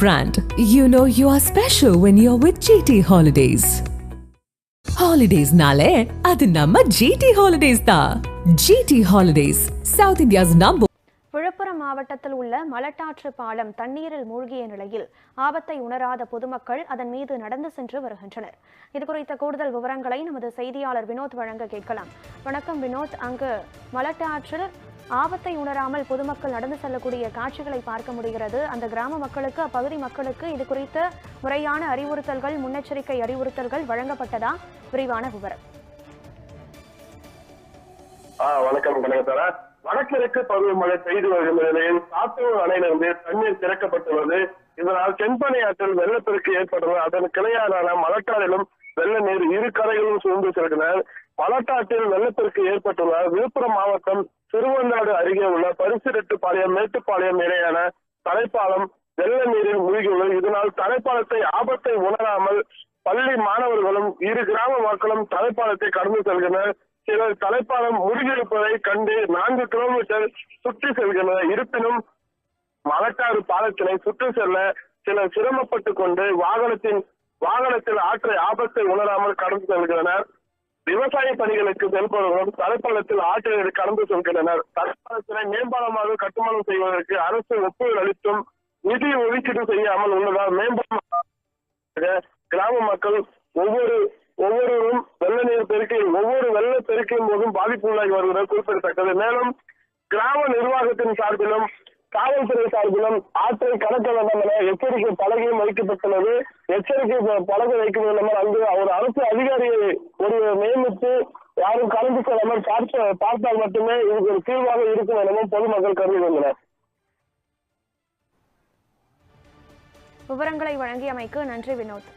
brand. You know you are special when you're with GT Holidays. ஹாலிடேஸ்னாலே அது நம்ம GT holidays தான். GT holidays south India's number Villupuram மாவட்டத்தில் உள்ள மலட்டாற்று பாலம் தண்ணீரில் மூழ்கிய நிலையில் ஆபத்தை உணராத பொதுமக்கள் அதன் மீது நடந்து சென்று வருகின்றனர் இது குறித்த கூடுதல் விவரங்களை நமது செய்தியாளர் வினோத் வழங்க கேட்கலாம் வணக்கம் வினோத் அங்கு மலட்டாற்றில் ஆபத்தை உணராமல் பொதுமக்கள் நடந்து செல்லக்கூடிய காட்சிகளை பார்க்க முடிகிறது. அந்த கிராம மக்களுக்கு அப்பகுதி மக்களுக்கு இது குறித்த முறையான அறிவுறுத்தல்கள் முன்னெச்சரிக்கை அறிவுறுத்தல்கள் வழங்கப்பட்டதா? விரிவான விவரம். வணக்கம் கனகத்தரா. வடகிழக்கு பருவமழை பெய்து வரும் நிலையில் சாத்தூர் அணையிலிருந்து தண்ணீர் திறக்கப்பட்டுள்ளது. இதனால் தென்பனை ஆற்றில் வெள்ளப்பெருக்கு ஏற்பட்டுள்ளது. அதன் கிளையாறான மலக்காரிலும் வெள்ள நீர் இரு கரைகளும் சூழ்ந்து செல்கின்றனர். மலட்டாற்றில் வெள்ளப்பெருக்கு ஏற்பட்டுள்ள விழுப்புரம் மாவட்டம் திருவந்தாடு அருகே உள்ள பரிசுரெட்டுப்பாளையம் மேட்டுப்பாளையம் இடையான தலைப்பாலம் வெள்ள நீரில் மூழ்கியுள்ளது. இதனால் தலைப்பாலத்தை ஆபத்தை உணராமல் பள்ளி மாணவர்களும் இரு கிராம மக்களும் தலைப்பாலத்தை கடந்து செல்கின்றனர். சிலர் தலைப்பாலம் முழுகியிருப்பதை கண்டு நான்கு கிலோமீட்டர் சுற்றி செல்கின்றனர். இருப்பினும் மலக்காறு பாலத்தினை சுற்றி செல்ல சிலர் சிரமப்பட்டுக் கொண்டு வாகனத்தின் வாகனத்தில் ஆற்றை ஆபத்தை உணராமல் கடந்து செல்கின்றனர். விவசாய பணிகளுக்கு செல்பவர்களும் தலைப்பாலத்தில் ஆற்றில் கடந்து செல்கின்றனர் தலைப்பாலத்தினை மேம்பாலமாக கட்டுமானம் செய்வதற்கு அரசு ஒப்புதல் அளித்தும் நிதி ஒதுக்கீடு செய்யாமல் உள்ளதால் மேம்பாலம் கிராம மக்கள் ஒவ்வொரு ஒவ்வொருவரும் வெள்ள நீர் பெருக்கி ஒவ்வொரு வெள்ள பெருக்கின் போதும் பாதிப்பு உள்ளாகி வருவது குறிப்பிடத்தக்கது. மேலும் கிராம நிர்வாகத்தின் சார்பிலும் காவல்துறை சார்பிலும் ஆற்றை கடக்க வேண்டாம் என எச்சரிக்கை பலகையும் வைக்கப்பட்டுள்ளது. எச்சரிக்கை பலகை வைக்க வேண்டும் என அங்கு அவர் அரசு அதிகாரி ஒரு நியமித்து யாரும் கலந்து கொள்ளாமல் பார்த்த பார்த்தால் மட்டுமே இதுக்கு ஒரு தீர்வாக இருக்கும் எனவும் பொதுமக்கள் கருதுகின்றனர் விவரங்களை வழங்கியமைக்கு நன்றி வினோத்.